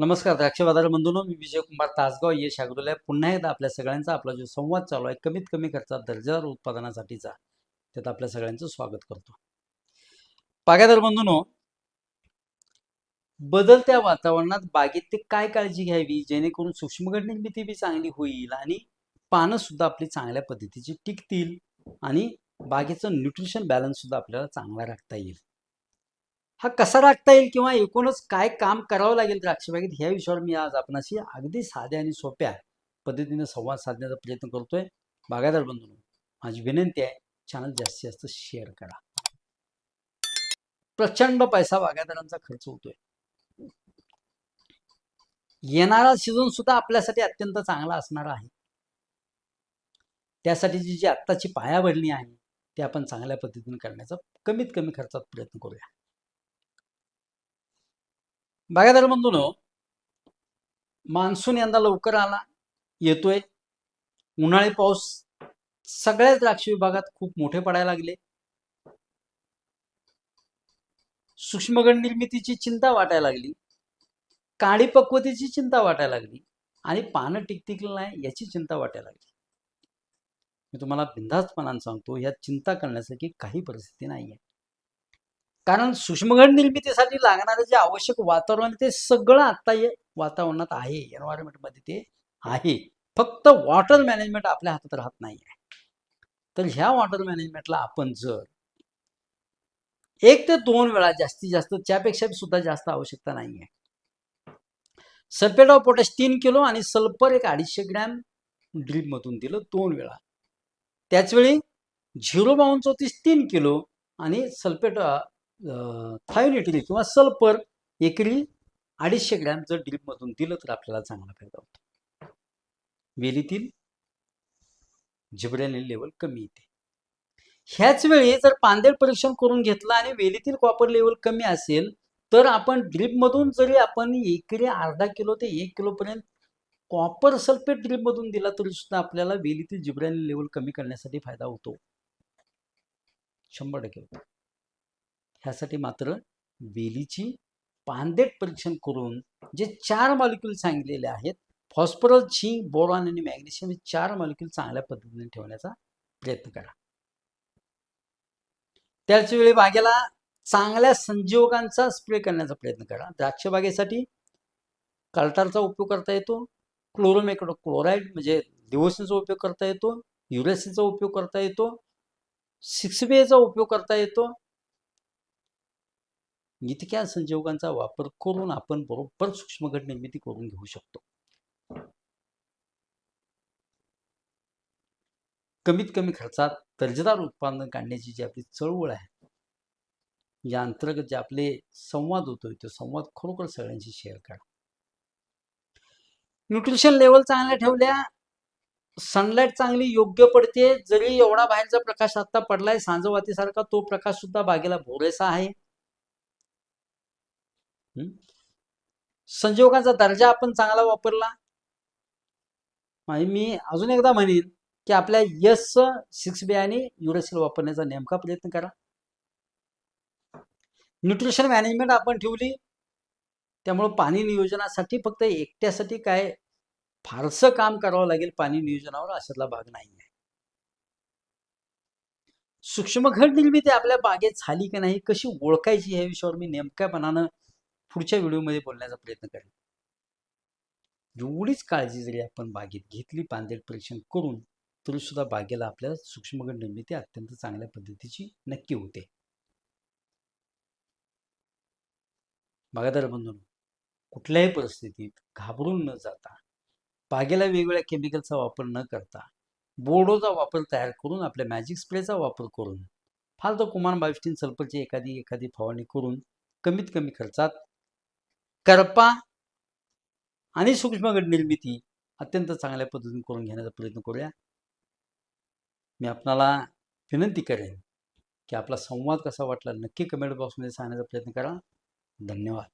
नमस्कार द्राक्ष बाजार मी विजय कुमार तासगाव यश अग्रोलय. पुन्हा एकदा आपल्या सगळ्यांचा आपला जो संवाद चालू आहे कमीत कमी खर्चात दर्जेदार उत्पादनासाठीचा त्यात आपल्या सगळ्यांचं स्वागत करतो. बागायदार बंधूनो बदलत्या वातावरणात बागेत ते काय काळजी घ्यावी? जेणेकरून सूक्ष्मगड निर्मिती बी चांगली होईल आणि पानं सुद्धा आपली चांगल्या पद्धतीची टिकतील आणि बागेचं न्यूट्रिशन बॅलन्स सुद्धा आपल्याला चांगला राखता येईल. हा कसा राखता येईल किंवा एकूणच काय काम करावं लागेल द्राक्षबागेत ह्या विषयावर मी आज आपणाशी अगदी साध्या आणि सोप्या पद्धतीने संवाद साधण्याचा प्रयत्न करतोय. बागायदार बंधूंनो माझी विनंती आहे चॅनल जास्तीत जास्त शेअर करा. प्रचंड पैसा बागायदारांचा खर्च होतोय. येणारा सीझन सुद्धा आपल्यासाठी अत्यंत चांगला असणार आहे. त्यासाठीची जी आत्ताची पायाभरणी आहे ती आपण चांगल्या पद्धतीने करण्याचा कमीत कमी खर्चात प्रयत्न करूया. बागायदार बंधूनो मान्सून यंदा लवकर आला येतोय. उन्हाळी पाऊस सगळ्याच द्राक्ष विभागात खूप मोठे पडायला लागले. सूक्ष्मगण निर्मितीची चिंता वाटायला लागली. काळी पक्वतेची चिंता वाटायला लागली. आणि पानं टिकटिकलं नाही याची चिंता वाटायला लागली. मी तुम्हाला बिंधास्तपणाने सांगतो यात चिंता करण्यासारखी काही परिस्थिती नाही आहे कारण सूक्ष्मघड निर्मितीसाठी लागणारं जे आवश्यक वातावरण ते सगळं आता या वातावरणात आहे एन्व्हायरमेंटमध्ये ते आहे. फक्त वॉटर मॅनेजमेंट आपल्या हातात राहत नाही आहे तर ह्या वॉटर मॅनेजमेंटला आपण जर एक ते दोन वेळा जास्तीत जास्त त्यापेक्षा सुद्धा जास्त आवश्यकता नाही आहे सल्फेट ऑफ पोटॅश तीन किलो आणि सल्फर एक अडीचशे ग्रॅम ड्रीपमधून दिलं दोन वेळा. त्याचवेळी झिरो बावन चौतीस तीन किलो आणि सल्फेट थायोनिटरी किंवा सल्फर एकरी अडीचशे ग्रॅम जर ड्रीपमधून दिलं तर आपल्याला चांगला फायदा होतो. वेलीतील जिब्रेलिन लेवल कमी येते. ह्याच वेळी जर पांदेड परीक्षण करून घेतलं आणि वेलीतील कॉपर लेवल कमी असेल तर आपण ड्रीपमधून जरी आपण एकरी अर्धा किलो ते एक किलोपर्यंत कॉपर सल्फेट ड्रीपमधून दिला तरी सुद्धा आपल्याला वेलीतील जिब्रेलिन लेवल कमी करण्यासाठी फायदा होतो. शंभर टक्के होतो. ह्यासाठी मात्र वेलीची पानदेट परीक्षण करून जे चार मॉलिक्यूल सांगितलेले आहेत फॉस्फरस झिंक बोरॉन आणि मॅग्नेशियम हे चार मॉलिक्यूल चांगल्या पद्धतीने ठेवण्याचा प्रयत्न करा. त्याच वेळी बागेला चांगल्या संजीवकांचा स्प्रे करण्याचा प्रयत्न करा. द्राक्ष बागेसाठी कल्टारचा उपयोग करता येतो क्लोरोमेक्रो क्लोराईड म्हणजे दिवसीचा उपयोग करता येतो युरेसिनचा उपयोग करता येतो सिक्सबेचा उपयोग करता येतो इतक्या संजोगांचा वापर करून आपण बरोबर सूक्ष्मगट निर्मिती करून घेऊ शकतो. कमीत कमी खर्चात दर्जेदार उत्पादन काढण्याची जी आपली चळवळ आहे या अंतर्गत जे आपले संवाद होतोय तो संवाद खरोखर सगळ्यांशी शेअर करा. न्यूट्रिशन लेवल चांगल्या ठेवल्या सनलाईट चांगली योग्य पडते जरी एवढा बाहेरचा प्रकाश आता पडलाय सांजवातीसारखा तो प्रकाश सुद्धा बागेला भोरेसा आहे. संजोगाचा दर्जा आपण चांगला वापरला. मी अजून एकदा म्हणेन की आपल्या यस सिक्स बी आणि युरेसिल वापरण्याचा नेमका प्रयत्न करा. न्यूट्रिशन मॅनेजमेंट आपण ठेवली. त्यामुळं पाणी नियोजनासाठी फक्त एकट्यासाठी काय फारसं काम करावं लागेल पाणी नियोजनावर अशातला भाग नाही आहे. सूक्ष्मघट निर्मिती आपल्या बागेत झाली की नाही कशी ओळखायची ह्या विषयावर मी नेमक्यापणानं पुढच्या व्हिडिओमध्ये बोलण्याचा प्रयत्न करेन. एवढीच काळजी जरी आपण बागेत घेतली पांदेट परीक्षण करून तरीसुद्धा बागेला आपल्या सूक्ष्मगड निर्मिती अत्यंत चांगल्या पद्धतीची नक्की होते. बागादार बंधून कुठल्याही परिस्थितीत घाबरून न जाता बागेला वेगवेगळ्या केमिकलचा वापर न करता बोर्डोचा वापर तयार करून आपल्या मॅजिक स्प्रेचा वापर करून फार तर कुमार बायफ्टीन सल्फरची एखादी एखादी फवारणी करून कमीत कमी खर्चात करपा आणि सूक्ष्मगट निर्मिती अत्यंत चांगल्या पद्धतीने करून घेण्याचा प्रयत्न करूया. मी आपणाला विनंती करेन की आपला संवाद कसा वाटला नक्की कमेंट बॉक्समध्ये सांगण्याचा प्रयत्न करा. धन्यवाद.